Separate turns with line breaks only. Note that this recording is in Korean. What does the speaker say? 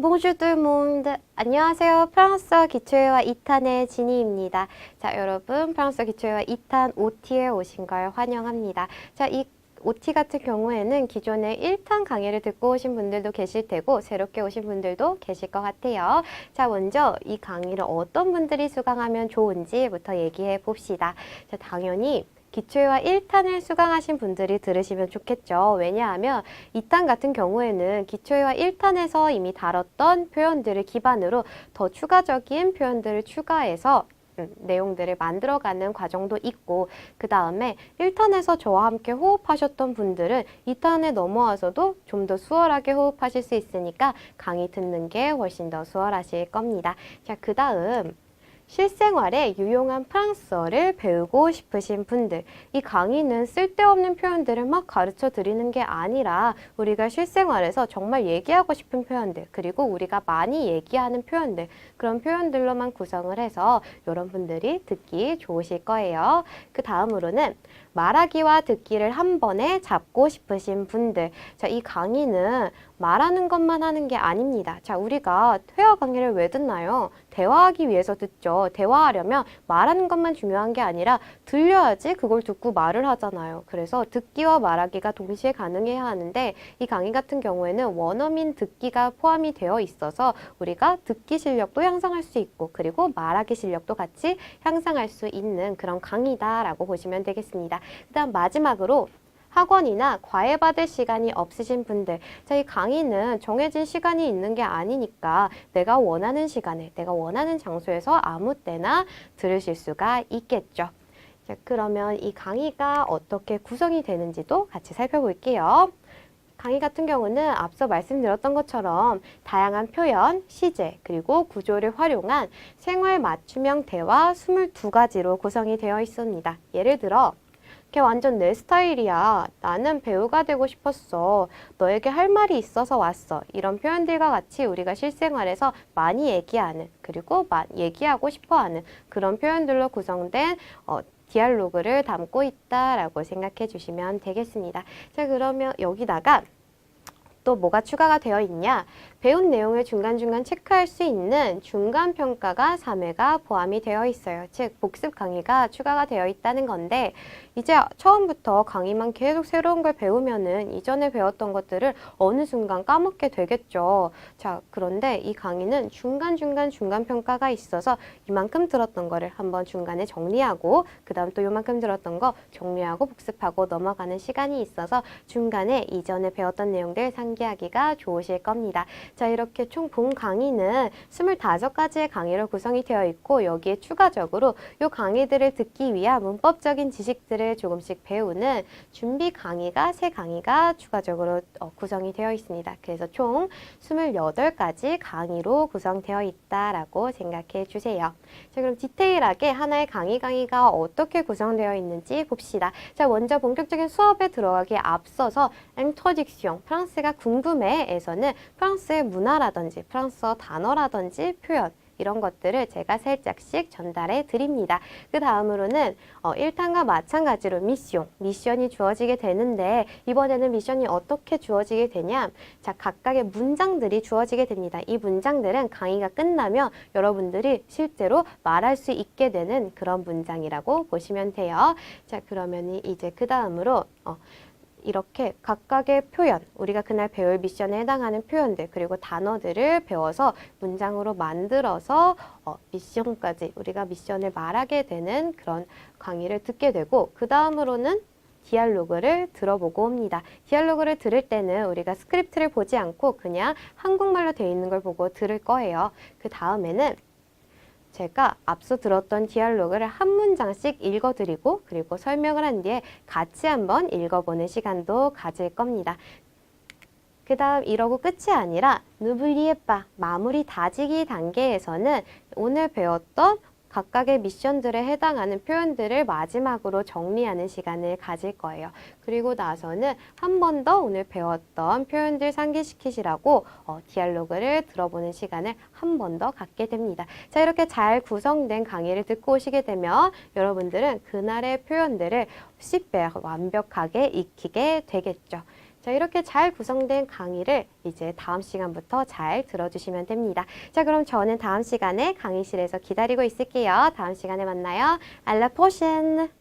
Bonjour tout le monde. 안녕하세요. 프랑스어 기초회화 2탄의 진희입니다. 자, 여러분, 프랑스어 기초회화 2탄 OT에 오신 걸 환영합니다. 자, 이 OT 같은 경우에는 기존에 1탄 강의를 듣고 오신 분들도 계실 테고 새롭게 오신 분들도 계실 것 같아요. 자, 먼저 이 강의를 어떤 분들이 수강하면 좋은지부터 얘기해 봅시다. 자, 당연히 기초회화 1탄을 수강하신 분들이 들으시면 좋겠죠. 왜냐하면 2탄 같은 경우에는 기초회화 1탄에서 이미 다뤘던 표현들을 기반으로 더 추가적인 표현들을 추가해서 음, 내용들을 만들어가는 과정도 있고 그 다음에 1탄에서 저와 함께 호흡하셨던 분들은 2탄에 넘어와서도 좀 더 수월하게 호흡하실 수 있으니까 강의 듣는 게 훨씬 더 수월하실 겁니다. 자, 그 다음 실생활에 유용한 프랑스어를 배우고 싶으신 분들, 이 강의는 쓸데없는 표현들을 막 가르쳐 드리는 게 아니라 우리가 실생활에서 정말 얘기하고 싶은 표현들, 그리고 우리가 많이 얘기하는 표현들, 그런 표현들로만 구성을 해서 여러분들이 듣기 좋으실 거예요. 그 다음으로는 말하기와 듣기를 한 번에 잡고 싶으신 분들. 자, 이 강의는 말하는 것만 하는 게 아닙니다. 자, 우리가 회화 강의를 왜 듣나요? 대화하기 위해서 듣죠. 대화하려면 말하는 것만 중요한 게 아니라 들려야지 그걸 듣고 말을 하잖아요. 그래서 듣기와 말하기가 동시에 가능해야 하는데 이 강의 같은 경우에는 원어민 듣기가 포함이 되어 있어서 우리가 듣기 실력도 향상할 수 있고 그리고 말하기 실력도 같이 향상할 수 있는 그런 강의다라고 보시면 되겠습니다. 그다음 마지막으로 학원이나 과외 받을 시간이 없으신 분들, 저희 강의는 정해진 시간이 있는 게 아니니까 내가 원하는 시간에, 내가 원하는 장소에서 아무 때나 들으실 수가 있겠죠. 자, 그러면 이 강의가 어떻게 구성이 되는지도 같이 살펴볼게요. 강의 같은 경우는 앞서 말씀드렸던 것처럼 다양한 표현, 시제, 그리고 구조를 활용한 생활 맞춤형 대화 22가지로 구성이 되어 있습니다. 예를 들어, 걔 완전 내 스타일이야. 나는 배우가 되고 싶었어. 너에게 할 말이 있어서 왔어. 이런 표현들과 같이 우리가 실생활에서 많이 얘기하는 그리고 마, 얘기하고 싶어하는 그런 표현들로 구성된 어, 디알로그를 담고 있다라고 생각해 주시면 되겠습니다. 자, 그러면 여기다가 또 뭐가 추가가 되어 있냐? 배운 내용을 중간중간 체크할 수 있는 중간 평가가 3회가 포함이 되어 있어요. 즉, 복습 강의가 추가가 되어 있다는 건데, 이제 처음부터 강의만 계속 새로운 걸 배우면은 이전에 배웠던 것들을 어느 순간 까먹게 되겠죠. 자, 그런데 이 강의는 중간중간 중간 평가가 있어서 이만큼 들었던 거를 한번 중간에 정리하고, 그 다음 또 요만큼 들었던 거 정리하고 복습하고 넘어가는 시간이 있어서 중간에 이전에 배웠던 내용들 상기 하기가 좋으실 겁니다. 자, 이렇게 총 본 강의는 25가지의 강의로 구성이 되어 있고 여기에 추가적으로 이 강의들을 듣기 위한 문법적인 지식들을 조금씩 배우는 준비 강의가 세 강의가 추가적으로 어, 구성이 되어 있습니다. 그래서 총 28가지 강의로 구성되어 있다라고 생각해 주세요. 자, 그럼 디테일하게 하나의 강의 강의가 어떻게 구성되어 있는지 봅시다. 자, 먼저 본격적인 수업에 들어가기에 앞서서 앵터딕션 프랑스가 궁금해에서는 프랑스의 문화라든지 프랑스어 단어라든지 표현 이런 것들을 제가 살짝씩 전달해 드립니다. 그 다음으로는 어, 1탄과 마찬가지로 미션, 미션이 주어지게 되는데 이번에는 미션이 어떻게 주어지게 되냐? 자, 각각의 문장들이 주어지게 됩니다. 이 문장들은 강의가 끝나면 여러분들이 실제로 말할 수 있게 되는 그런 문장이라고 보시면 돼요. 자, 그러면 이제 그 다음으로 어, 이렇게 각각의 표현, 우리가 그날 배울 미션에 해당하는 표현들, 그리고 단어들을 배워서 문장으로 만들어서 어, 미션까지 우리가 미션을 말하게 되는 그런 강의를 듣게 되고, 그 다음으로는 디알로그를 들어보고 옵니다. 디알로그를 들을 때는 우리가 스크립트를 보지 않고 그냥 한국말로 되어 있는 걸 보고 들을 거예요. 그 다음에는 제가 앞서 들었던 디알로그를 한 문장씩 읽어드리고 그리고 설명을 한 뒤에 같이 한번 읽어보는 시간도 가질 겁니다. 그 다음 이러고 끝이 아니라 누블리에빠 마무리 다지기 단계에서는 오늘 배웠던 각각의 미션들에 해당하는 표현들을 마지막으로 정리하는 시간을 가질 거예요. 그리고 나서는 한 번 더 오늘 배웠던 표현들 상기시키시라고 어, 디알로그를 들어보는 시간을 한 번 더 갖게 됩니다. 자, 이렇게 잘 구성된 강의를 듣고 오시게 되면 여러분들은 그날의 표현들을 10배 완벽하게 익히게 되겠죠. 자, 이렇게 잘 구성된 강의를 이제 다음 시간부터 잘 들어주시면 됩니다. 자, 그럼 저는 다음 시간에 강의실에서 기다리고 있을게요. 다음 시간에 만나요. La prochaine!